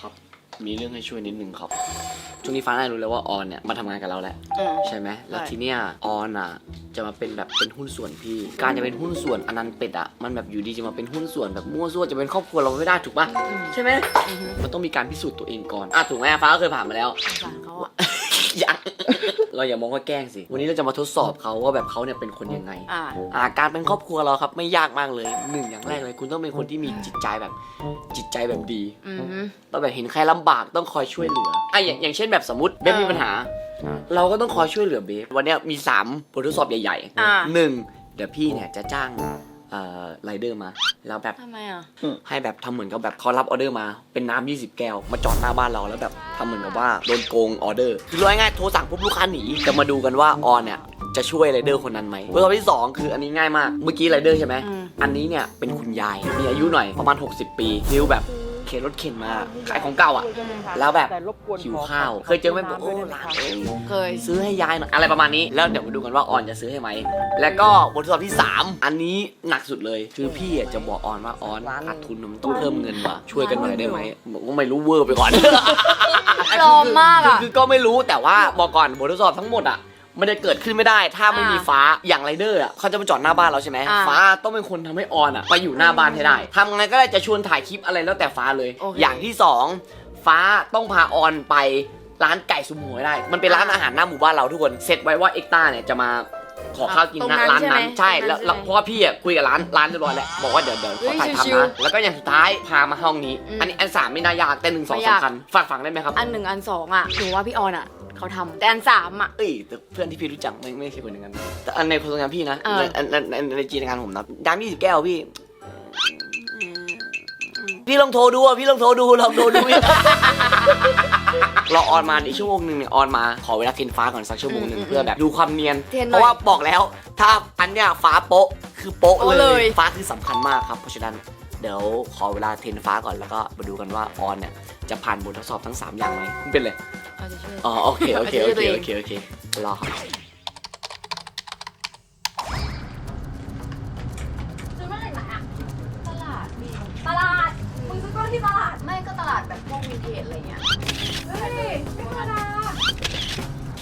ครับ มีเรื่องให้ช่วยนิดนึงครับ ช่วงนี้ฟ้าได้รู้แล้วว่าออนเนี่ยมาทำงานกับเราแหละอืมใช่ไหมแล้วใช่ทีเนี้ยออนอะ จะมาเป็นแบบเป็นหุ้นส่วนพี่ การจะเป็นหุ้นส่วนอนันต์เป็ดอะ มันแบบอยู่ดีจะมาเป็นหุ้นส่วนแบบมั่วซั่วจะเป็นครอบครัวเราไม่ได้ถูกปะใช่ไหมอือฮึมันต้องมีการพิสูจน์ตัวเองก่อน อะถูกไหมฟ้าก็เคยผ่านมาแล้ว สงสารเขาอะ ยัง เราอย่ามองว่าแกล้งสิ วันนี้เราจะมาทดสอบเขาว่าแบบเขาเนี่ยเป็นคนยังไง อ่า อ่าการเป็นครอบครัวเราครับไม่ยากมากเลยหนึ่งอย่างแรกเลย คุณต้องเป็นคนที่มีจิตใจแบบจิตใจแบบดี อือฮึต้องแบบเห็นใครลำบากต้องคอยช่วยเหลืออะอย่างอย่างเช่นแบบสมมติเบฟเออมีปัญหา เราก็ต้องคอยช่วยเหลือเบฟวันเนี้ยมี3บททดสอบใหญ่อ่า ๆหนึ่งเดี๋ยวพี่เนี่ยจะจ้าง เอ่อไรเดอร์มา แล้วแบบทำไมอะ ให้แบบทำเหมือนกับแบบเขารับออเดอร์มาเป็นน้ำ20 แก้ว มาจอดหน้าบ้านเราแล้วแบบทำเหมือนกับว่าโดนโกงออเดอร์คือร้อยง่ายๆโทรสั่งปุ๊บลูกค้าหนีจะมาดูกันว่าออนเนี่ยจะช่วยไรเดอร์คนนั้นไหมบททดสอบที่สองคืออันนี้ง่ายมากเมื่อกี้ไรเดอร์ใช่ไหมอืม อันนี้เนี่ยเป็นคุณยายมีอายุหน่อยประมาณ 60 ปีฟิลแบบ เข็นรถเข็นมาขายของเก่าอะ แล้วแบบแต่รบกวนหิวขอข้าวขเคยเจอไหมบอกโอ้ด้วยหลานะเอ้ยเคยซื้อให้ยายหน่อยอะไรประมาณนี้ แล้วเดี๋ยวมาดูกันว่าออนจะซื้อให้ไหม แล้วก็บททดสอบที่ 3 อันนี้หนักสุดเลย คือพี่อะจะบอกออนว่าออนขาดทุนมันต้องเพิ่มเงินว่ะช่วยกันหน่อยได้ไหมบอกว่าไม่รู้เวอร์ไปก่อนปลอมมากอะคืคือก็ไม่รู้แต่ว่าบอกก่อนบททดสอบทั้งหมดอะ มันจะเกิดขึ้นไม่ได้ ถ้าไม่มีอ่าฟ้าอย่างไรเดอร์อะเขาจะมาจอดหน้าบ้านเราใช่ไหมอ่าฟ้าต้องเป็นคนทำให้ออนอะไปอยู่หน้าบ้านให้ได้ทำไงก็ได้จะชวนถ่ายคลิปอะไรแล้วแต่ฟ้าเลยโอเคอย่างที่สองฟ้าต้องพาออนไปร้านไก่สุมหวยได้ มันเป็นร้านอาหารหน้าหมู่บ้านเราทุกคนเซตไว้ว่าเอ็กต้าเนี่ยจะมา ขอข้าวกินตรงนะนั้นร้านนั้นใช่ใช่ไหมแล้วตรงนั้นแล้วใช่ไหมเพราะว่าพี่อะคุยกับร้านร้านเรียบร้อยแล้วบอกว่าเดี๋ยวเดี๋ยวขอถ่ายเฮ้ยชิทำวนะๆแล้วก็อย่างสุดท้ายพามาห้องนี้อืมอันนี้อันสามไม่น่ายากแต่หนึ่งสองไม่ยากสำคัญฝากฝังได้ไหมครับอันหนึ่งอันสองอะหนูว่าพี่ออนอะเขาทำแต่อันสามอะเอ้ยแต่เพื่อนที่พี่รู้จักไม่ไม่ใช่คนอย่างนั้นแต่อันในคนทำงานพี่นะเออในในในในในจีนงานผมนะน้ำยี่สิบแก้วพี่พี่ลองโทรดูอะพี่ลองโทรดูลองโทรดูพี่ เราออนมาอีกชั่วโมงหนึ่งเนี่ยออนมาขอเวลาเทรนฟ้าก่อนสักชั่วโมงหนึ่งอืมเพื่อแบบดูความเนียน เทรนหน่อยเพราะว่าบอกแล้ว ถ้าอันเนี้ยฟ้าโป๊ะคือโป๊ะโป๊ะเลเลย ย ฟ้าคือสำคัญมากครับเพราะฉะนั้นเดี๋ยวขอเวลาเทรนฟ้าก่อนแล้วก็มาดูกันว่าออนเนี่ยจะผ่านบททดสอบทั้งสามอย่างไหมมันเป็นเลย เอาจะช่วย อ๋อโอเคโอเคโอเอาเคจะช่วยตัวเองโอเคโอเครอครับซื้อมาจากไหนอะตลาดมีตลาดมึงซื้อก้อนที่ตลาด ไม่ก็ตลาดแบบพวกวินเทจอะไรเงี้ย เฮ้ยไม่ธรรมดา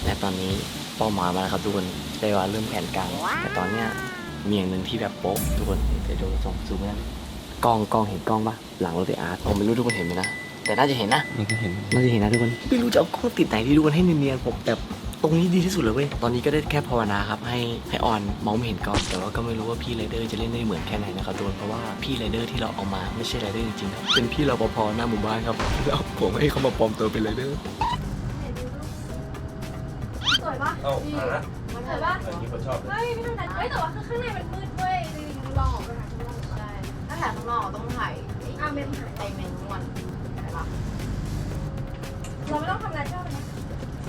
และตอนนี้เป้าหมายมาแล้วครับทุกคนได้เวลาเริ่มแผนการแต่ตอนเนี้ยมีอย่างหนึ่งที่แบบโป๊ะทุกคนเดี๋ยวดูส่งซูมกันกล้องกล้องเห็นกล้องปะหลังรถไฟอาร์ตผมไม่รู้ทุกคนเห็นไหมนะแต่น่าจะเห็นนะ มันก็เห็น น่าจะเห็นนะทุกคน ไม่รู้จะเอากล้องติดไหนที่ดูกันให้เนียนๆผมแบบ ตรงนี้ดีที่สุดเลยเว้ย ตอนนี้ก็ได้แค่ภาวนาครับ ให้ให้ออนมองไม่เห็นก่อน แต่ว่าก็ไม่รู้ว่าพี่ไรเดอร์จะเล่นได้เหมือนแค่ไหนนะครับทุกคนเพราะว่าพี่ไรเดอร์ที่เราเอามาไม่ใช่ไรเดอร์จริงๆครับเป็นพี่รปภหน้าหมู่บ้านครับแล้วผมให้เขามาปลอมตัวเป็นไรเดอร์สวยปะเอ้าอะสวยปะอันนี้คนชอบเฮ้ยไม่ธรรมดาเฮ้ยแต่ว่าข้างในมันมืดเว้ยจริงๆลองออกไปหาข้างนอกได้ถ้าถ่ายข้างนอกต้องถ่ายอะเมมหายไอเมนวันถ่ายปะเราไม่ต้องทำอะไรใช่ไหม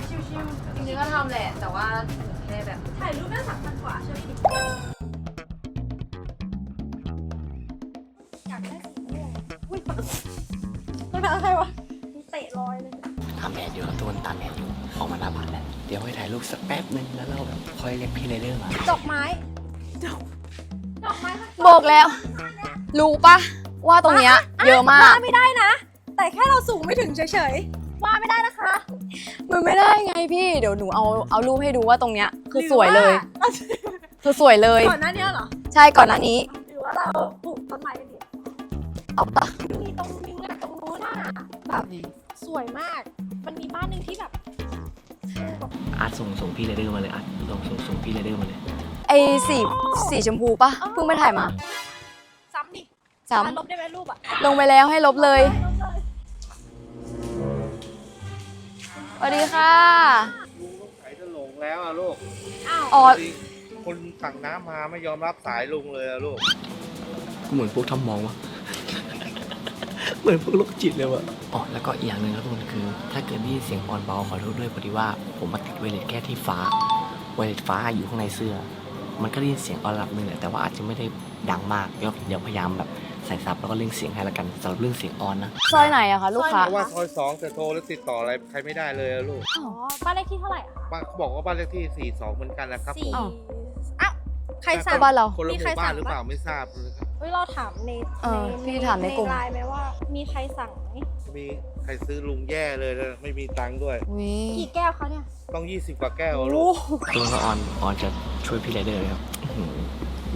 ชิวจริงๆก็ทำแหละ แต่ว่าแค่แบบ ๆถ่ายรูปน่าสำคัญกว่าใช่ไหมดิอยากได้สีม่วงอุ้ยต้องทำอะไรวะมีเตะรอยเลยทำแผนอยู่ครับทุกคนตามแผนอยู่ออกมาหน้าบ้านแล้วเดี๋ยวให้ถ่ายรูปสักแป๊บนึงแล้วเราแบบค่อยเรียกพี่ไรเดอร์มาดอกไม้ดอกดอกไม้ค่ะบอกแล้ว รู้ปะว่าตรงเนี้ยเยอะมากว่าไม่ได้นะ แต่แค่เราสูงไม่ถึงเฉยๆ ว่าไม่ได้นะคะ มันไม่ได้ไงพี่ เดี๋ยวหนูเอาเอารูปให้ดูว่าตรงเนี้ยคือสวยเลยหรือว่าคือสวยเลย ก่อนหน้านี้เหรอ ใช่ก่อนหน้านี้ หรือว่าเราปลูกต้นไม้กันดีเอาปะมีตรงนี้เลยตรงนู้นอะแบบสวยมาก มันมีบ้านหนึ่งที่แบบอาร์ตส่งส่งพี่ไรเดอร์มาเลยอาร์ตส่งส่งส่งพี่ไรเดอร์มาเลยไอสีสีชมพูปะเพิ่งไปถ่ายมา ซ้ำดิซ้อะลบได้ไหมรูปอะำลงไปแล้วให้ลบเลย สวัสดีค่ะสายจะหลงแล้วอะลูกอ้าวอ๋อคนสั่งน้ำมาไม่ยอมรับสายลุงเลยอะลูก เหมือนพวกทำมองวะเหมือนพวกโรคจิตเลยวะอ๋อแล้วก็อีกอย่างหนึ่งครับทุกคนคือ ถ้าเกิดได้ยินเสียงออนเบาขอโทษด้วยพอดีว่าผมมาติดไวเลสแค่ที่ฟ้าไวเลสฟ้าอยู่ข้างในเสื้อ มันก็ได้ยินเสียงออนระดับหนึ่งแหละแต่ว่าอาจจะไม่ได้ดังมากเดี๋ยวเดี๋ยวพยายามแบบ ใส่ซับแล้วก็เร่งเสียงให้ละกันสำหรับเรื่องเสียงออนนะ ซอยไหนอะคะลูกค้าเพราะว่าซอยสองแต่โทรแล้วติดต่ออะไรใครไม่ได้เลยอะลูกอ๋อบ้านเลขที่เท่าไหร่อะบ้านเขาบอกว่าบ้านเลขที่ 42 เหมือนกันนะครับผสี่มอ้าวอ้าวใครสั่ง ก็บ้านเรา คนละหมีใครมู่บ้านสั่งหรือเปล่าปะไม่ทราบเลยครับเฮ้ยเราถามในเออในพี่ถามในกลุ่ม ไลน์ไหมว่า มีใครสั่งไหมมีใครซื้อลุงแย่เลยนะไม่มีตังค์ด้วย อุ้ยกี่แก้วคะเนี่ยต้อง 20 กว่าแก้วโอ้อะลูกตัวก็ออนออนจะช่วยพี่ไรเดอร์ไหมครับอื้อหือ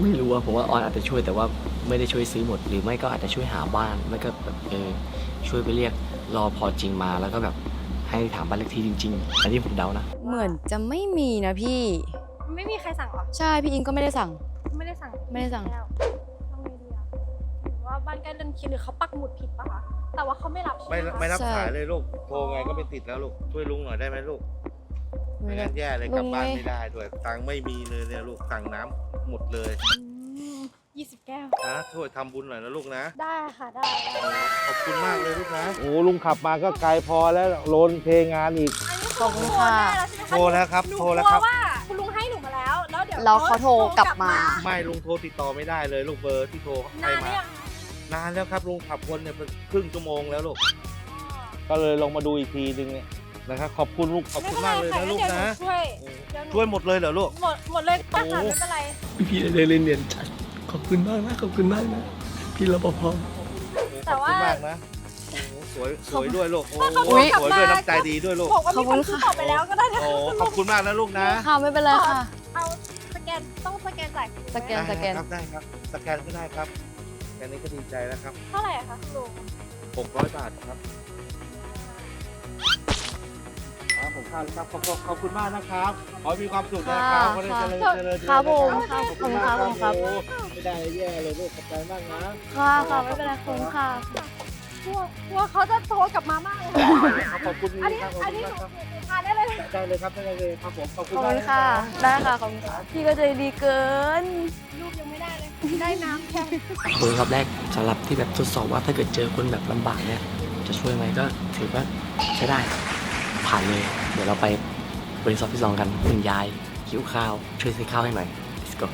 ไม่รู้ว่าผมว่าออนอาจจะช่วยแต่ว่าไม่ได้ช่วยซื้อหมด หรือไม่ก็อาจจะช่วยหาบ้านไม่ก็แบบเออช่วยไปเรียกรอพอจริงมาแล้วก็แบบให้ถามบ้านเลขที่จริง ๆ อันนี้ผมเดานะเหมือนจะไม่มีนะพี่ ไม่มีใครสั่งเหรอ ใช่พี่อิงก็ไม่ได้สั่ง ไม่ได้สั่งไม่ได้สั่งแก้วทำไงดีอะหรือว่าบ้านใกล้เดินคิดหรือเขาปักหมุดผิดปะคะ แต่ว่าเขาไม่รับใช่ไหมไม่คะไม่รับใช่ สายเลยลูก โทรไงก็ไม่ติดแล้วลูก ช่วยลุงหน่อยได้ไหมลูก ไม่งั้นแย่เลยกลับบ้านไม่ได้ด้วย ตังค์ไม่มีเลยเนี่ยลูก ตังค์น้ำ หมดเลยยี่สิบแก้วนะช่วยทำบุญหน่อยนะลูกนะได้ค่ะได้ได้ขอบคุณมากเลยลูกนะโอ้ลุงขับมาก็ไกลพอแล้วโลนเพลงานอีกอันนี้ขอบคุณค่ะโทรได้แล้วใช่ไหมคะโทรแล้วครับหนูโทรแล้วครับกว่าคุณลุงให้หนูมาแล้วแล้วเดี๋ยวแล้วเขาโทรกลับมา ไม่ลุงโทรติดต่อไม่ได้เลยลูกเบอร์ที่โทรให้นานหรืมาอยังนานแล้วครับลุงขับวนเนี่ยเป็นครึ่งชั่วโมงแล้วลูกก็เลยลงมาดูอีกทีนึงเนี่ย นะครับขอบคุณลูกขอบคุณมากเลยนะลูกไม่เป็นไรนะค่ะงั้นเดี๋ยวหนูช่วยเดี๋ยวหนูช่วยหมดเลยเหรอลูกหมดหมดเลยค่ะโอ้ไม่เป็นไรพี่ไรเดอร์เล่นเรียนจัดขอบคุณมากนะขอบคุณมากนะพี่รปภแต่ขอบว่าคุณมากนะโอ้โหสวยสวยด้วยลูกโอ้ขอบโหคุณสวยด้วยกลับมาน้ำใจดีด้วยลูกบอกว่ามีคนซื้อต่อไปแล้วก็ได้นะโอ้ขอบคุณมากนะลูกนะค่ะไม่เป็นไรค่ะเอาสแกนต้องสแกนจ่ายสแกนได้ครับได้ครับสแกนก็ได้ครับแค่นี้ก็ดีใจแล้วครับเท่าไหร่อะคะคุณลุง600บาทครับ ผมค่าครับขอบขอบคุณมากนะครับ ขอให้มีความสุขนะครับขอให้เจริญเจริญเจริญครับผมนะครับขอบคุณมากขอบคุณครับโอ้โหไม่ได้แย่เลยลูกขอบใจมากนะค่ะค่ะไม่เป็นไรขอบคุณค่ะกลัวกลัวเขาจะโทรกลับมามากเลยขอบคุณอันนี้ครับขอบอันคุนี้ณหมากนูครับหนูทานได้เลยได้เลยครับได้เลยครับผมขอบขคุณอบมาคุกณนะค่ะรับได้ค่ะขอบคุณค่ะพี่ก็ใจดีเกินรูปยังไม่ได้เลยได้น้ำแค่เบอร์ครับแรกสำหรับที่แบบทดสอบว่าถ้าเกิดเจอคนแบบลำบากเนี่ยจะช่วยไหมก็ถือว่าใช้ได้ ผ่านเลย เดี๋ยวเราไปบริษัทที่สองกันคุณยายหิวข้าว ช่วยซื้อข้าวให้หน่อย let's go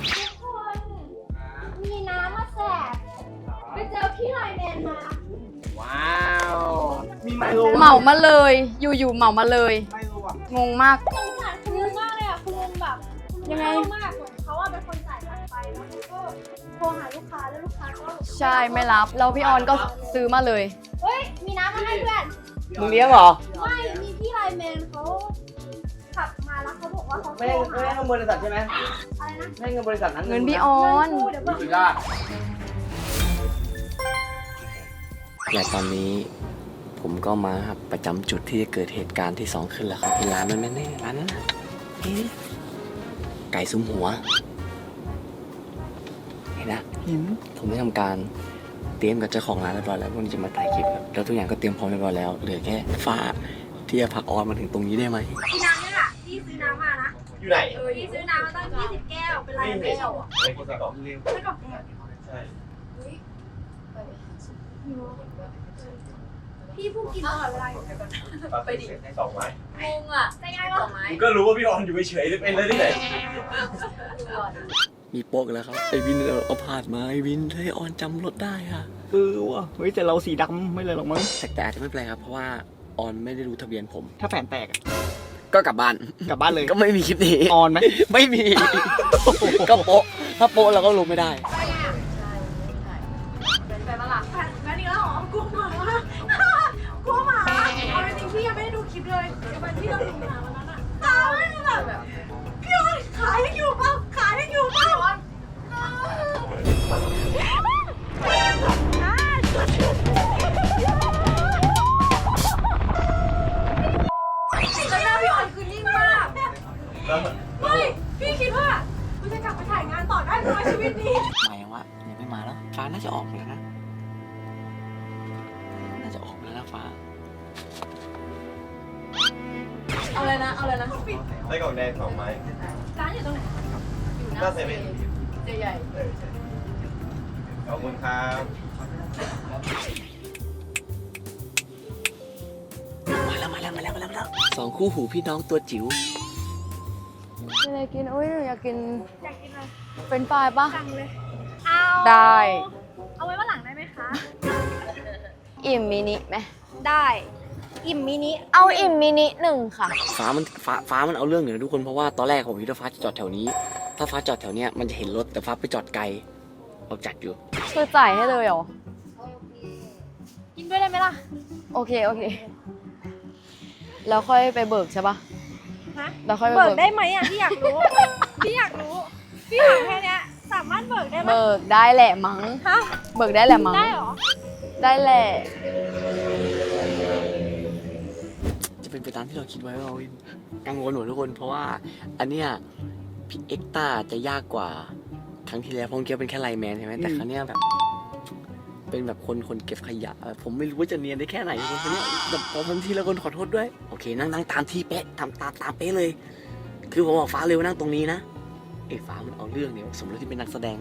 มีน้ำมาแสบไปเจอพี่ไลน์แมนมา ว้าว มีไมโลเหมามาเลย อยู่ๆเหมามาเลย ไมโลอะงงมาก สงสารคุณลุงมากเลยอะคุณลุงแบบคุณลุยังไงน่ารักมากเหมือนเขาอะเป็นคนจ่ายตังค์ไปแล้วเขาก็โทรหาลูกค้าแล้วลูกค้าก็ใช่ไม่รับ แล้วพี่ออนก็ซื้อมาเลย เฮ้ยมีน้ำมาให้เพื่อน มึงเลี้ยงเหรอ ไม่มีพี่ไลน์แมนเขาขับมาแล้วเขาบอกว่าเขาโทไม่รให้ไม่หาให้เงินบริษัทใช่ไหมอะไรนะไม่ให้เงินบริษัทนั้นเงินพี่ออนเงินกูเดี๋ยวเบิกสุดยอดและตอนนี้ผมก็มาประจำจุดที่จะเกิดเหตุการณ์ที่สองขึ้นแล้วครับเป็นร้านนั้นแน่ๆร้านนั้นน่ะเอ๊ะไก่ซุ้มหัว เห็นนะเห็นผมได้ทำการ เตรียมกับเจ้าของร้านเรียบร้อยแล้วพวกนี้จะมาถ่ายคลิปครับแล้วทุกอย่างก็เตรียมพร้อมเรียบร้อยแล้วเหลือแค่ฟ้าที่จะผลักออนมาถึงตรงนี้ได้ไหมพี่น้ำเนี่ยแหละพี่ซื้อน้ำมานะอยู่ไหนเออพี่ซื้อน้ำมาตั้ง20แก้วเป็นไรไม่เอาอะในกระเป๋าเร็วไม่กล่องแดงใช่พี่ผู้กินตลอดเวลาอยู่ไปดิให้สองไม้งงอะได้ไงวะมึงก็รู้ว่าพี่ออนอยู่เฉยๆเป็นเลยที่ไหน มีโป๊กแล้วครับไอวินเอาผ่านมาไอวินให้ออนจำรถได้ค่ะเออว่ะเฮ้ยแต่เราสีดำไม่เลยหรอกมั้งแต่แต่อาจจะไม่เป็นไรครับเพราะว่าออนไม่ได้รู้ทะเบียนผม ถ้าแฟนแตกอะก็กลับบ้าน กลับบ้านเลยก็ไม่มีคลิปนี้ออนไหมไม่มี ก็โป๊ะถ้าโป๊ะเราก็ลงไม่ได้ ได้ไหมชีวิตนี้หมายว่ายังไม่มาแล้ว ฟ้าน่าจะออกแล้วนะ น่าจะออกแล้วนะฟ้า เอาเลยนะ เอาเลยนะได้กล่องแดงสองไม้ร้านอยู่ตรงไหนหน้าเซเว่นใหญ่ขอบคุณครับมาแล้วมาแล้วมาแล้วมาแล้วมาแล้วสองคู่หูพี่น้องตัวจิ๋ว ไม่ได้กินอุ้ยหนูอยากกินอยากกินอะไรเป็นไฟรายปะ สั่งเลย เอาได้ เอาไว้วันหลังได้ไหมคะ อิ่มมินิไหมได้ อิ่มมินิ เอาอิ่มมินิหนึ่งค่ะ ฟ้ามันฟ้าฟ้ามันเอาเรื่องอยู่นะทุกคนเพราะว่าตอนแรกผมคิดว่าฟ้าจะจอดแถวนี้ ถ้าฟ้าจอดแถวเนี้ยมันจะเห็นรถแต่ฟ้าไปจอดไกลออกจัดอยู่ คือจ่ายให้เลยเหรอ กินด้วยได้ไหมล่ะ โอเค โอเค แล้วค่อยไปเบิกใช่ปะ ฮะแล้วค่อยไปเบิเบิกกได้ไหมอะพี่อยากรู้ พี่อยากรู้ พี่ถามแค่เนี้ยสามารถเบิกได้ไหมเบิกได้แหละมั้ง ฮะเบิกได้แหละมั้ง ได้เหรอ ได้แหละ จะเป็นไปตามที่เราคิดไว้ว่าวินกังวลหมดทุกคน เพราะว่า อันเนี้ยพี่เอ็กต้าจะยากกว่า ครั้งที่แล้วเพราะเมื่อกี้เป็นแค่ไลน์แมนใช่ไหมแต่ครั้งเนี้ยแบบ เป็นแบบคนคนเก็บขยะ ผมไม่รู้ว่าจะเนียนได้แค่ไหนคนคนเนี้ยแบบพอทันทีแล้วคนขอโทษด้วย โอเค นั่งนั่งตามที่เป๊ะทำตามตามเป๊ะเลย คือผมบอกฟ้าเลยว่านั่งตรงนี้นะเอ้ยฟ้ามันเอาเรื่องเนี่ยสมแล้วที่เป็นนักแสดง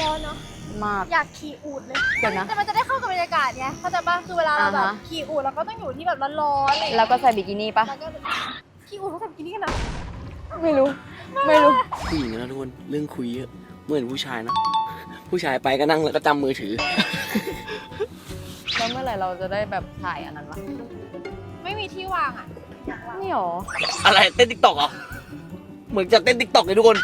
ร้อนเนาะมาก อยากขี่อูดเลยเดี๋ยวนะ แต่มันจะได้เข้ากับบรรยากาศไงเข้าใจปะคือเวลาเราแบบอ่าฮะ ขี่อูดเราก็ต้องอยู่ที่แบบร้อนๆอะไรอย่างแล้เลยวก็ใส่บิกินี่ปะแล้วก็ขี่อูดเขาทำกินนี่กันนะไม่รู้ ไม่รู้ ผู้หญิงนะทุกคนเรื่องคุยเยอะเหมือนผู้ชายนะ ผู้ชายไปก็นั่งแล้วก็จำมือถือ แล้วเมื่อไหร่เราจะได้แบบถ่ายอันนั้นวะไม่มีที่วางอะอยากวางนี่หรอ อะไรเต้นติ๊กตอกเหรอเหมือนจะเต้นติ๊กตอกเลยทุกคน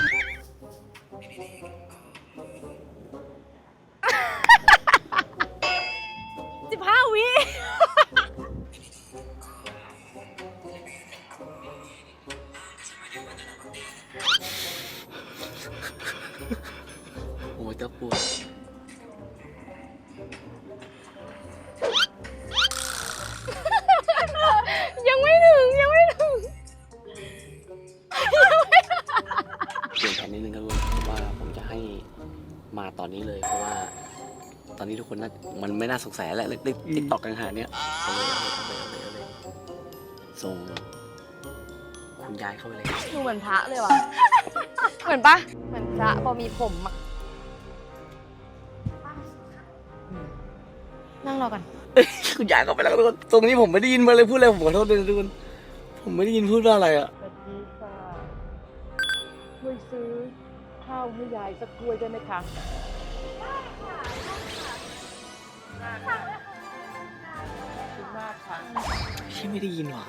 อ้ยจะปวดยังไม่ถึงยังไม่ถึงเปลี่ยนแผนนิดนึงครับทุกคนว่าผมจะให้มาตอนนี้เลยเพราะว่า ตอนนี้ทุกคนน่ามันไม่น่าสงสัยแล้วติ๊กติ๊กตอกกันขนาดเนี้ยเอาเลยเอาเลยเอาเลยเอาเลยเอาเลยส่งคุณยายเข้าไปเลย ดูเหมือนพระเลยว่ะ เหมือนปะเหมือนพระพอมีผม งรอกันคุณยายเข้าไปแล้วทุกคนตรงนี้ผมไม่ได้ยินมาเลยพูดอะไรผมขอโทษด้วยนะทุกคนผมไม่ได้ยินพูดว่าอะไรอะสวัสดีค่ะช่วยซื้อข้าวให้ยายสักถ้วยได้ไหมคะขอบคุณมากค่ะ พี่ไม่ได้ยินว่ะ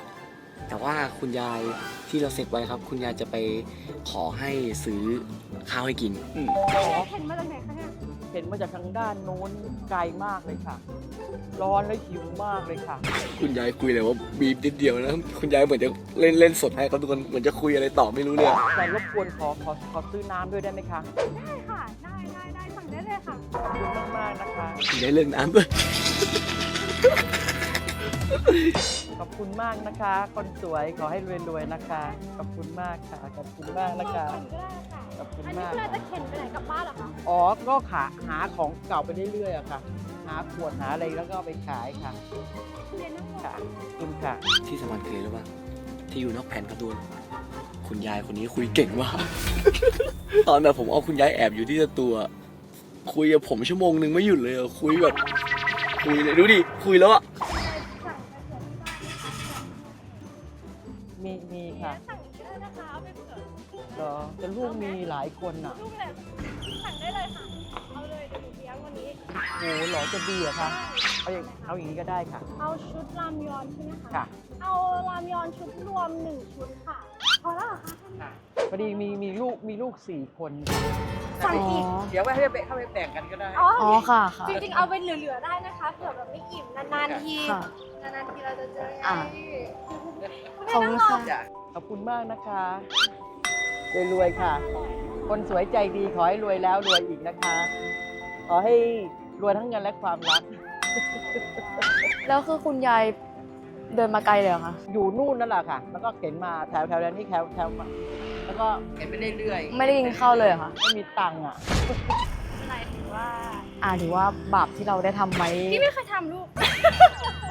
แต่ว่าคุณยายที่เราเสร็จไว้ครับ คุณยายจะไปขอให้ซื้อข้าวให้กินอืมเห็นมาจากไหนคะเนี่ย เห็นมาจากทางด้านโน้นไกลมากเลยค่ะ ร้อนและหิวมากเลยค่ะ คุณยายคุยเลยว่าบีบนิดเดียวนะ คุณยายเหมือนจะเล่นเล่นสดให้เขาทุกคนเหมือนจะคุยอะไรต่อไม่รู้เรื่องแต่รบกวนขอขอขอซื้อน้ำด้วยได้ไหมคะ ได้ค่ะ ได้ได้ได้สั่งได้เลยค่ะขอบคุณมากๆนะคะคุณยายเล่นน้ำด้วย ขอบคุณมากนะคะ คนสวยขอให้รวยๆนะคะ ขอบคุณมากค่ะ ขอบคุณมากนะคะสั่งก็ได้ค่ะขอบคุณอันนี้มากเพื่อจะเข็นไปไหนกลับบ้านเหรอคะอ๋อ ก็ขาหาของเก่าไปเรื่อยๆอะค่ะ หาขวดหาอะไรแล้วก็เอาไปขายค่ะ เรียนทั้งหมดค่ะ ขอบคุณค่ะ ที่สำคัญคืออะไรรู้ป่ะที่อยู่นอกแผ่นครับทุกคนคุณยายคนนี้คุยเก่งมาก ตอนแบบผมเอาคุณยายแอบอยู่ที่ตัว คุยกับผมชั่วโมงหนึ่งไม่หยุดเลยอะคุยแบบ คุยเลยดูดิคุยแล้วอะ ค่ะสั่งอย่างนี้ได้นะคะเอาไปเผื่อเหรอแต่ลูกมีหลายคนอะลูกเลยสั่งได้เลยค่ะ เอาเลยเดี๋ยวหนูเลี้ยงวันนี้ โอ้โหเหรอจะดีเหรอะคะเอาอย่างเอาอย่างนี้ก็ได้ค่ะ เอาชุดรามยอนใช่ไหมคะค่ะ เอารามยอนชุดรวมหนึ่งชุดค่ะ พอแล้วเหรอคะพอดีมีมีลูกมีลูกสี่คนสั่งอีก เดี๋ยวไว้ให้ไปเข้าไปแบ่งกันก็ได้ อ๋ออ๋อค่ะค่ะ จริงๆเอาไปเหลือๆได้นะคะเผื่อแบบไม่อิ่มนานๆที ค่ะนานๆทีเราจะเจอไงอะขอบคุณค่ะจ้ะข อบคุณมากนะคะรวยๆค่ะ คนสวยใจดีขอให้รวยแล้วรวยอีกนะคะ ขอให้รวยทั้งเงินและความรัก แล้วคือคุณยายเดินมาไกลเลยเหรอคะ อยู่นู่นนั่นแหละค่ะ แล้วก็เข็นมาแถวแถวนี้แถวแถวมาแล้วก็เข็นไปเรื่อยๆไม่ได้กินข้าวเลยเหรอคะไม่มีตังค์อะอะไรถือว่า อ่าถือว่าบาปที่เราได้ทำไว้ พี่ไม่เคยทำลูก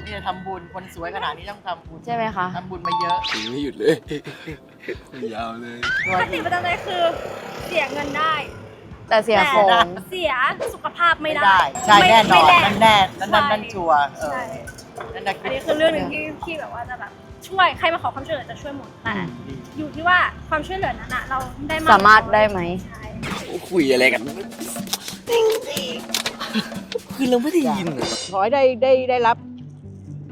นี่จะทำบุญคนสวยขนาดนี้ต้องทำบุญใช่ไหมคะ ทำบุญมาเยอะคุยไม่หยุดเลยคุยยาวเลยรปวยกติประจำเลยคือ เสียเงินได้ แต่เสียขแต่องเสียสุขภาพไม่ไม่ได้ ได้ ใช่แน่นอนไม่นั่นแน่นั่นนั่นใช่นั่นชัวร์เออใช่นั่นน่ะอันนี้คือเรื่องหนึ่งที่ที่แบบว่าจะแบบช่วยใครมาขอความช่วยเหลือจะช่วยหมดแต่อยู่ที่ว่าความช่วยเหลือนั้นอะเราได้มากสามารถได้ไหมใช่คุยอะไรกัน คือเราไม่ได้ยินอะขอให้ได้ได้ได้รับ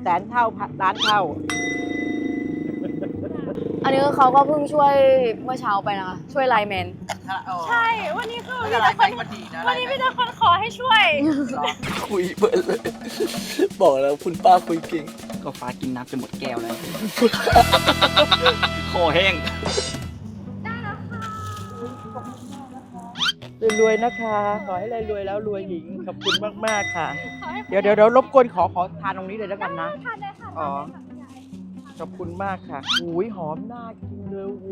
แสนเท่าพันล้านเท่า อันนี้เขาก็เพิ่งช่วยเมื่อเช้าไปนะคะ ช่วยไลน์แมน ใช่ วันนี้คือไม่มีอะไรแต่คไปนมันดีนะวันนี้มีแต่คนขอให้ช่วย คุยเปิดเลย บอกแล้วคุณป้าคุยเก่งก็ฟ้ากินน้ำจนหมดแก้วแล้ว คอแห้ง รวยๆนะคะ ขอให้รวยๆแล้วรวยหญิงขอบคุณมากๆค่ะ เดี๋ยวเดี๋ยวเดี๋ยวรบกวนขอขอทานตรงนี้เลยแล้วกันนะ ทานได้ค่ะอ๋อ ขอบคุณมากค่ะหูยหอมน่ากินเลยโอ้โห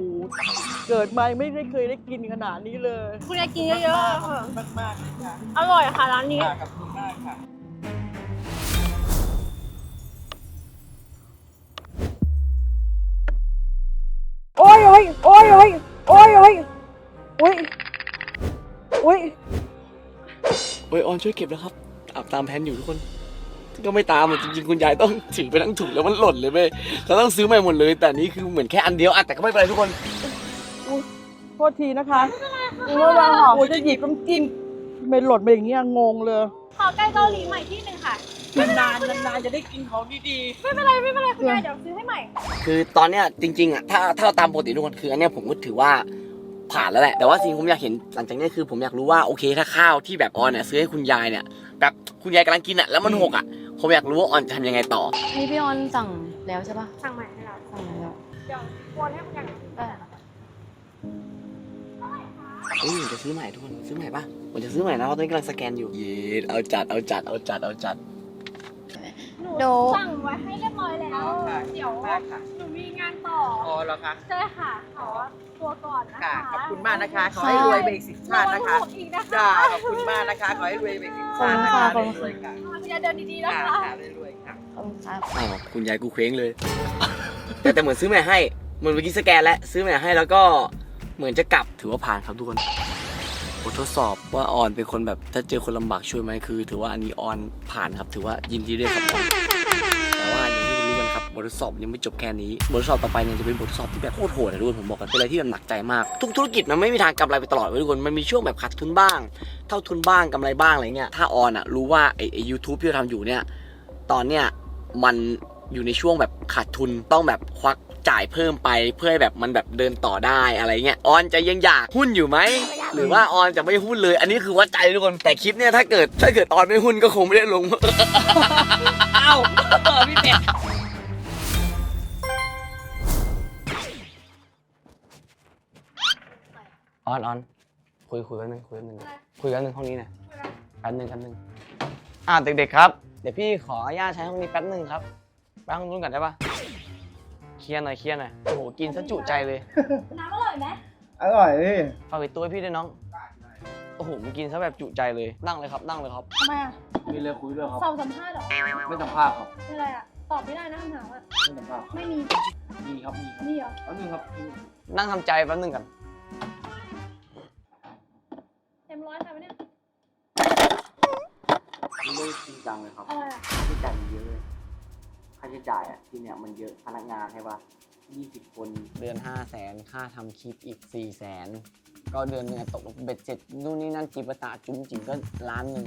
เกิดมาไม่ได้เคยได้กินขนาดนี้เลยคุณยายกินเยอะๆค่ะ มากมากๆเลยค่ะอร่อยค่ะร้านนี้ค่ะขอบคุณมากค่ะ โอ้ยโอ้ยโอ้ โอ้ยออนช่วยเก็บนะครับตามตามแผนอยู่ทุกคน ก็ไม่ตามอะจริงๆคุณยายต้องถือไปทั้งถุงแล้วมันหล่นเลยเว้ยเราต้องซื้อใหม่หมดเลย แต่นี่คือเหมือนแค่อันเดียวอะแต่ก็ไม่เป็นไรทุกคนโทษทีนะคะไม่เป็นไรค่ะโอ้ยจะหยิบน้ำจิ้มทำไมหล่นมาอย่างเงี้ยงงเลย ขอไก่เกาหลีใหม่ที่หนึ่งค่ะ นานๆนานๆจะได้กินของดีไม่เป็นไรไม่เป็นไรคุณยายเดี๋ยวซื้อให้ใหม่ คือตอนเนี้ยจริงๆอะถ้าถ้าเราตามปกติทุกคนคืออันเนี้ยผมก็ถือว่า ผ่านแล้วแหละแต่ว่าสิ่งที่ผมอยากเห็นหลังจากเนี้ยคือผมอยากรู้ว่าโอเคถ้าข้าวที่แบบออนเนี่ยซื้อให้คุณยายเนี่ยแบบคุณยายกำลังกินอะแล้วมันหกอะผมอยากรู้ว่าออนจะทำยังไงต่อนี่พี่ออนสั่งแล้วใช่ปะสั่งใหม่ให้เราสั่งแล้วเดี๋ยววนให้คุณยายได้ค่ะเอ้ยผมจะซื้อใหม่ทุกคนซื้อใหม่ปะผมจะซื้อใหม่นะเพราะตอนนี้กำลังสแกนอยู่เย็ดเอาจัดเอาจัดเอาจัดเอาจัดหนูสั่งไว้ให้เรียบร้อยแล้วค่ะเดี๋ยวมากค่ะหนูมี งานต่อๆอ๋อเหรอคะ ใช่ค่ะ ขอตัวก่อนนะคะค่ะขอบคุณมากนะคะ ขอให้รวยไปอีกสิบชาตินะคะรออีกนะคะจ้าขอบคุณมากนะคะ ขอให้รวยไปอีกสิบชาตินะคะรวยๆค่ะคุณยายเดินดีๆนะค่ะคะค่ะรวยๆค่ะ ขอบคุณครับ อ้าวคุณยายกูเคว้งเลย แต่แต่เหมือนซื้อใหม่ให้ เหมือนเมื่อกี้สแกนแล้วซื้อใหม่ให้แล้วก็เหมือนจะกลับถือว่าผ่านครับทุกคนบททดสอบว่าออนเป็นคนแบบถ้าเจอคนลำบากช่วยไหมคือ ถือว่าอันนี้ออนผ่านครับถือว่ายินดีด้วยครับออน บบททดสอบยังไม่จบแค่นี้ บททดสอบต่อไปเนี่ยจะเป็นบททดสอบที่แบบโคตรโหดนะทุกคนผมบอกกันเป็นอะไรที่แบบหนักใจมาก ทุกธุรกิจมันไม่มีทางกำไรไปตลอดเว้ยทุกคน มันมีช่วงแบบขาดทุนบ้าง เท่าทุนบ้างกำไรบ้างอะไรเงี้ย ถ้าออนอะรู้ว่าไอ้ไอ้ยูทูบที่เราทำอยู่เนี่ย ตอนเนี้ยมันอยู่ในช่วงแบบขาดทุนต้องแบบควักจ่ายเพิ่มไปเพื่อให้แบบมันแบบเดินต่อได้อะไรเงี้ยออนจะยังอยากหุ้นอยู่ไหมหรือว่าออนจะไม่หุ้นเลย อันนี้คือวัดใจทุกคนแต่คลิปเนี่ยถ้าเกิดถ้าเกิดออนไม่หุ้นก็คงไม่ได้ลงอ้าวพี่เป็ด ออนออนคุยคุยกันหนึ่งคุยกันหนึ่งคุยกันหนึ่งห้องนี้หนะแป๊บหนึ่งแป๊บหนึ่งอ่าเด็กๆครับ เดี๋ยวพี่ขออนุญาตใช้ห้องนี้แป๊บหนึ่งครับไปห้องนู้นก่อนได้ปะเคลียร์หน่อยเคลียร์หน่อยโอ้โหกินซะจุใจเลยน้ำอร่อยไหมอร่อยพี่ฝากไปตัวให้พี่ด้วยน้องโอ้โหมันกินซะแบบจุใจเลยนั่งเลยครับนั่งเลยครับทำไมอะมีเรื่องคุยด้วยครับสอบสัมภาษณ์เหรอไม่สัมภาษณ์ครับเป็นอะไรอะตอบไม่ได้นะคำถามอะไม่สัมภาษณ์ไม่มีมีครับมีครับมีเหรออันนึงครับมีนั่งทำใจแป๊บหนึงกัน ร้อยค่ะวันเนี้ยไม่ได้จริงจังเลยครับอะไรอะค่าใช้จ่ายมันเยอะเลยค่าใช้จ่ายอะที่เนี่ยมันเยอะพนักงานใช่ปะยี่สิบคนเดือน5 0 0แสนค่าทำคลิปอีก4 0 0แสนก็เดือนหนึงอะตกเบ็ดเสร็จนู่นนี่นั่นจีบตะจุ้มจิ๋มก็ล้านหนึ่ง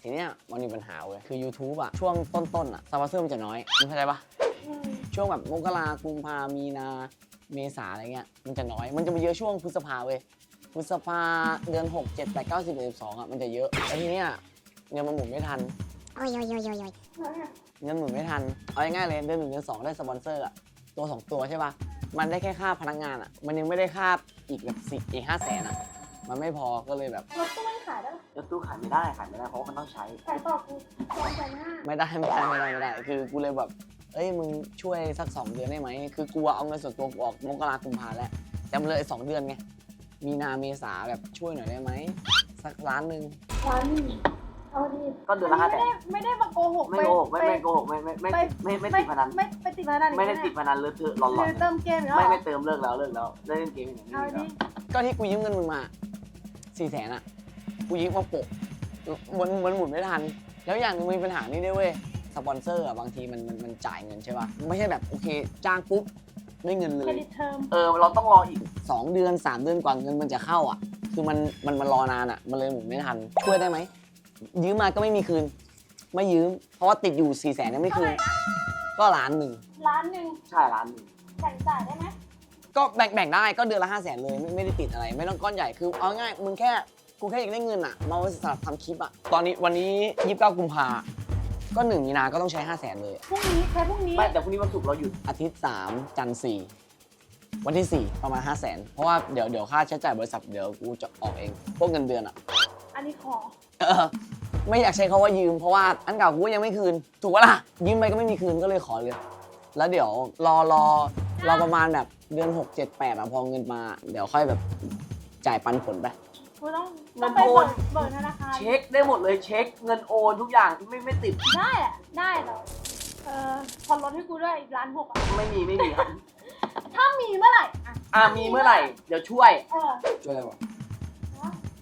ทีเนี้ยมันมีปัญหาเว้ยคือ YouTube อะช่วงต้นๆอะสปอนเซอร์มันจะน้อยมึงเข้าใจปะ อืมช่วงแบบมกรากุมภามีนา เมษาอะไรเงี้ย มันจะน้อย มันจะมาเยอะช่วงพฤษภาเว้ย พฤษภาเดือน 6 7 8 9 10 11 12อะมันจะเยอะแล้วทีเนี้ยเงินมันหมุนไม่ทันแล้วเนี่ยเงินหมุนไม่ทัน เอาง่ายๆเลยเดือนหนึ่งเดือนสองได้สปอนเซอร์อะตัวสองตัวใช่ป่ะมันได้แค่ค่าพนักงานอะ มันยังไม่ได้ค่าอีกแบบสิอีกห้าแสนอะ มันไม่พอก็เลยแบบรถตู้ไม่ขายได้ปะแล้วตู้ขายไม่ได้ขายไม่ได้เพราะว่ามันต้องใช้ขายต่อกูสองแสนห้าไม่ได้ไม่ได้ไม่ได้ไม่ได้ คือกูเลยแบบเอ้ยมึงช่วยสักสองเดือนได้ไหมคือกูเอาเงินส่วนตัวกูออกมกรากุมภาแล้วแต่มันเลยสองเดือนไง มีนาเมษาแบบช่วยหน่อยได้ไหมสักล้านหนึ่งร้านหนึ่งเอาดีก็เดือนละห้าแสไม่นได้ไม่ได้มาโกหกไม่โกหกไม่ไม่โกหกไม่ไม่ไม่ไม่ไม่ติดพนันไม่ไปติดพนันอีกไม่ได้ติดพนันเลอะเทอะหลอนหรือเติมเกมอีกแล้วๆไม่เหรอไม่เติมเลิกแล้วเลิกแล้วได้เล่นเกมอย่างนี้เอาแล้ดิวก็ที่กูยืมเงินมึงมาสี่แสนอะกูยืมมาโปะมันมันหมุนไม่ทัน แล้วอย่างหนึงมีปัญหานี่ด้วยเว้ยสปอนเซอร์อะบางทีมันมันมันจ่ายเงินใช่ป่ะไม่ใช่แบบโอเค จ้างปุ๊บ ได้เงินเลเครย ดิตเทอมเออเราต้องรออีกสองเดือนสามเดือนกว่าเงินมันจะเข้าอะ คือมันมันมันรอนานอะ มันเลยหมุนไม่ทันช่วยได้ไหม ยืมมาก็ไม่มีคืน ไม่ยืม เพราะว่าติดอยู่สี่แสนยังไม่คืน ก็ล้านหนึ่งร้านหนึ่งใช่ร้านหนึ่งแข่งจ่ายได้ไหมก็แบ่งแบ่งได้ก็เดือนละห้าแสนเลยไม่ไม่ได้ติดอะไร ไม่ต้องก้อนใหญ่ คือเอาง่ายมึงแค่กูแค่อยากได้เงินอะ มาไว้สำหรับทำคลิปอะ ตอนนี้วันนี้ยี่สิบเก้ากุมภา ก็หนึ่งมีนาก็ต้องใช้ห้าแสนเลย พรุ่งนี้ใช้พรุ่งนี้ ไม่แต่พรุ่งนี้วันศุกร์เราหยุด อาทิตย์ 3 จันทร์สี่วันที่ 4 ประมาณ 5 0 0แสนเพราะว่าเดี๋ยวเดี๋ยวค่าใช้จ่ายบริษัทเดี๋ยวกูจะออกเอง พวกเงินเดือนอะอันนี้ขอ เออไม่อยากใช้คาว่ายืมเพราะว่าอันเก่ากูก็ยังไม่คืน ถูกปะล่ะ ยืมไปก็ไม่มีคืนก็เลยขอเลย แล้วเดี๋ยวรอรอรอประมาณแบบเดือน 6 7 8อะพอเงินมา เดี๋ยวค่อยแบบจ่ายปันผลไป กูต้องเงิต้องนไปโอเบินกเบิกธนาคารเช็คได้หมดเลยเช็คเงินโอนทุกอย่างไม่ไม่ติด ได้อะได้แต่เออผ่อนรถให้กูด้วยอีกล้านหกอะไม่มีไม่มีครับถ้ามีเมื่อไหร่อะอ่ามีเมื่อไหร่ เดี๋ยวช่วย เออช่วยอะไรวะ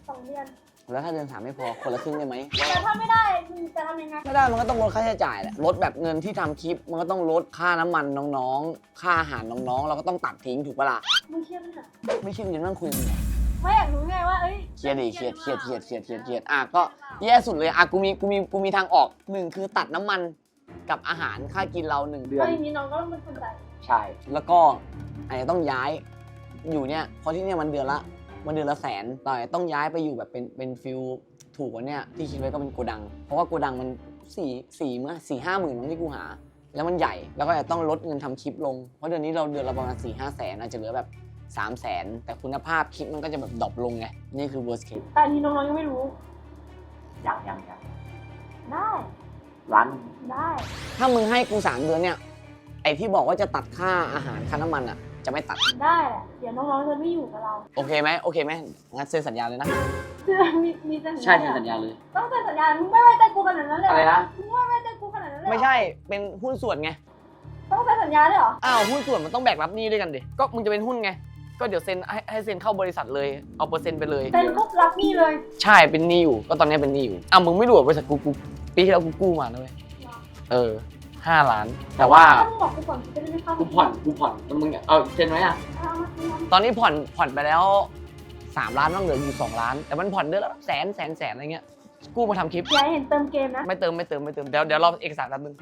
สองเดือนแล้วถ้าเดือนสามไม่พอคนละครึ่งได้ไหมแต่ถ้าไม่ได้มึงจะทำยังไงไม่ได้มันก็ต้องลดค่าใช้จ่ายแหละลดแบบเงินที่ทำคลิป มันก็ต้องลดค่าน้ำมันน้องๆ ค่าอาหารน้องๆ เราก็ต้องตัดทิ้งถูกปะล่ะมึงเครียดไหมอะไม่คิดเงินนั่งคุยกันเหรอ ไม่อยากรู้ไงว่าเอ้ยเครียดดิเครียดเครียดเครียดเครียดเครียดเครียดอะก็แย่สุดเลยอะกูมีกูมีกูมีทางออกหนึ่งคือตัดน้ำมันกับอาหารค่ากินเราหนึ่งเดือนเอาอย่างนี้น้องก็ต้องเป็นคนจ่ายใช่ แล้วก็อาจจะต้องย้ายอยู่เนี่ยเพราะที่เนี่ยมันเดือนละ มันเดือนละแสนต่อาจจะต้องย้ายไปอยู่แบบเป็นเป็นฟิลถูกกว่าเนี่ยที่คิดไว้ก็เป็นโกดัง เพราะว่าโกดังมันสี่สี่เมื่อสี่ห้าหมื่นมั้งที่กูหา แล้วมันใหญ่แล้วก็อาจจะต้องลดเงินทำคลิปลงเพราะเดือนนี้เราเดือนละประมาณสี่ห้าแสนอาจจะเหลือแบบ สามแสนแต่คุณภาพคลิปมันก็จะแบบดรอปลงไง นี่คือ worst case แต่อันนี้น้องๆยังไม่รู้ ยังยังยังได้ร้านหนึ่งได้ถ้ามึงให้กูสามเดือนเนี่ย ไอที่บอกว่าจะตัดค่าอาหารค่าน้ำมันอะ จะไม่ตัด ได้แหละเดี๋ยวน้องๆจะไม่อยู่กับเราโอเคไหมโอเคไหมงั้นเซ็นสัญญาเลยนะ คือมีมีสัญญาใช่เป็นสัญญาเลย ต้องเซ็นสัญญามึงไม่ไว้ใจกูขนาดนั้นเลยเหอะไรนะ มึงไม่ไว้ใจกูขนาดนั้นเลยเหรอไม่ใช่เป็นหุ้นส่วนไง ต้องเซ็นสัญญาด้วยเหรอ อ้าวหุ้นส่วนมันต้องแบกรับหนี้ด้วยกันดิก็มึงจะเป็นหุ้นไง ก็เดี๋ยวเซ็นให้ให้เซ็นเข้าบริษัทเลยเอาเปอร์เซ็นต์ไปเลยเซ็นปุ๊บรับหนี่เลย ใช่เป็นหนี้อยู่ ก็ตอนนี้เป็นหนี้อยู่อ้าวมึงไม่รู้เหรอบริษัทกูกูปีที่แล้วกูกู้มานะเว้ยเออห้าล้าน แต่ว่าต้องบอกกูก่อนกูจะได้ไม่เข้ากูผ่อนกูผ่อนแล้วมึงเนี่ยเอาเซ็นไหมอะเอามาเอามาตอนนี้ผ่อนผ่อนไปแล้วสามล้านต้องเหลืออยู่สองล้าน แต่มันผ่อนเดือนละแสนแสนแสนอะไรเงี้ยกู้มาทำคลิป อย่าให้เห็นเติมเกมนะ ไม่เติมไม่เติมไม่เติมเดี๋ยวเดี๋ยวรอเอกสารแป๊บนึง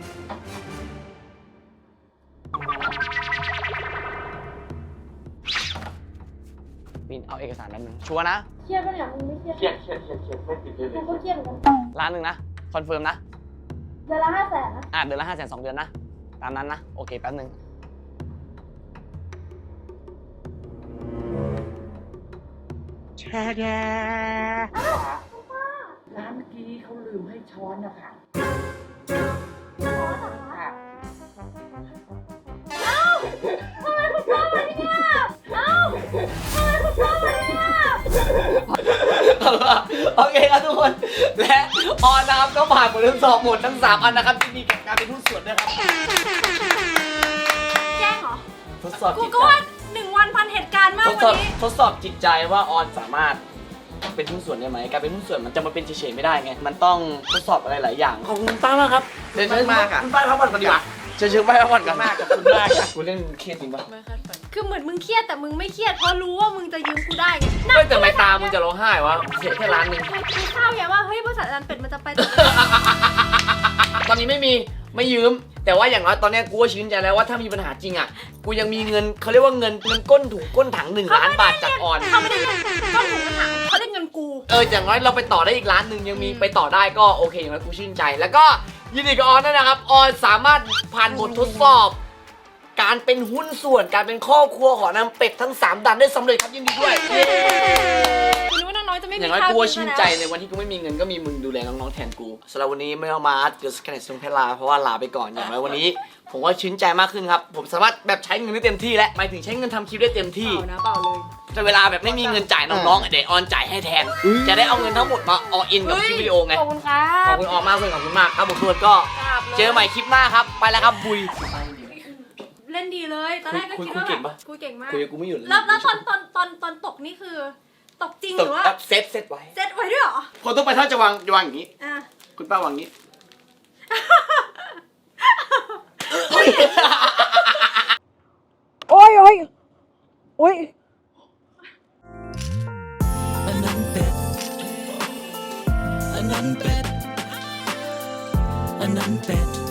ปีนเอาเอกสารแป๊บนึงชัวร์นะ เครียดปะเนี่ยมึงไม่เครียดเครียดเครียดเครียดเครียดไม่ติดเลยเลกูยก็เครียดเหมือนกันล้านหนึ่งนะ คอนเฟิร์มนะ เดือนละห้าแสนนะอะเดือนละห้าแสนสองเดือนนะ ตามนั้นนะ โอเคแป๊บนึงร้านเมื่อกี้เขาลืมให้ช้อนนะคะ โอเคครับทุกคน และออนนะครับก็ผ่านบททดสอบหมดทั้ง3อันนะครับที่มีกับการเป็นหุ้นส่วนด้วยครับแกล้งเหรอ ทดสอบกูจิตก็ใจว่าหนึ่งวันพันเหตุการณ์มาทกดวัสอนบนี้ ทดสอบจิตใจว่าออนสามารถเป็นหุ้นส่วนได้ไหมการเป็นหุ้นส่วนมันจะมาเป็นเฉยๆไม่ได้ไง มันต้องทดสอบอะไรหลายอย่างขอบคุณป้ามากครับเชิญมากอะ คุณป้าพักผ่อนก่อนดีกว่า เชิญเชิญป้าพักผ่อนกันมากขอบคุณมากกูเล่นเครียดจริงปะคือเหมือนมึงเครียดแต่มึงไม่เครียดเพราะรู้ว่ามึงจะยืมกูได้ไงไม่แต่ไม่ตามึงจะร้องไห้วะเสียแค่ล้านหนึงกูเศร้าอย่างว่าเฮ้ยบริษัทอันเป็ดมันจะไปต่อตอนนี้ไม่มีไม่ยืม แต่ว่าอย่างน้อยตอนเนี้ยกูก็ชื่นใจแล้วว่าถ้ามีปัญหาจริงอะกูยังมีเงินเขาเรียกว่าเงินเงินก้นถุงก้นถังหนึ่งล้านบาทจากออน เขาไม่ได้เงินก้อนถุงกระถางเขาได้เงินกู เอออย่างน้อยเราไปต่อได้อีกล้านหนึ่งยังมีไปต่อได้ก็โอเคอย่างน้อยกูชื่นใจ แล้วก็ ยินดีกับออนด้วยนะครับ ออนสามารถผ่านบททดสอบ การเป็นหุ้นส่วนการเป็นครอบครัวของนางเป็ดทั้ง 3 ดันได้สำเร็จครับยินดีด้วยเย้กูนึกว่าน้ องๆจะไม่อมีย่างน้อยข้าวกูก็กิชื่นนแล้วใจในวันที่กูไม่มีเงินก็มีมึงดูแลน้องๆแทนกูสำหรับวันนี้ไม่เอามาเกิดสแกนสงเพลาเพราะว่าลาไปก่อนอย่างน้อยวันนี้ ผมว่าชื่นใจมากขึ้นครับ ผมสามารถแบบใช้เงินได้เต็มที่และหมายถึงใช้เงินทำคลิปได้เต็มที่ เปล่านะเปล่าเลย แต่เวลาแบบไม่มีเงินจ่ายน้องๆอะเดี๋ยวออนจ่ายให้แทน จะได้เอาเงินทั้งหมดมาออินกับคลิปวิดีโอไง ขอบคุณครับขอบคุณออมมากเลยขอบคุณมากครับผมทุกคนก็เจอใหม่คลิปหน้าครับ ไปแล้วครับบุย เล่นดีเลย ตอนแรกก็คุยคิดคุยว่าเก่งแบปะบกูเก่งมาก คุยกับกูไม่หยุดเลย แล้วแล้วตอนตอนตอนตอนตกนี่คือ ตกจริงหตรืกอว่าแบบเซตเซตไว้เซตไว้ด้วยเหรอคนต้องไปถ้าจะวางจะวางอย่างนี้ อะ คุณป้าวางอย่างนี้ โอ้ยโอ้ยโอ้ยอันนั้นเป็ดอันนั้นเป็ดอันนั้นเป็ด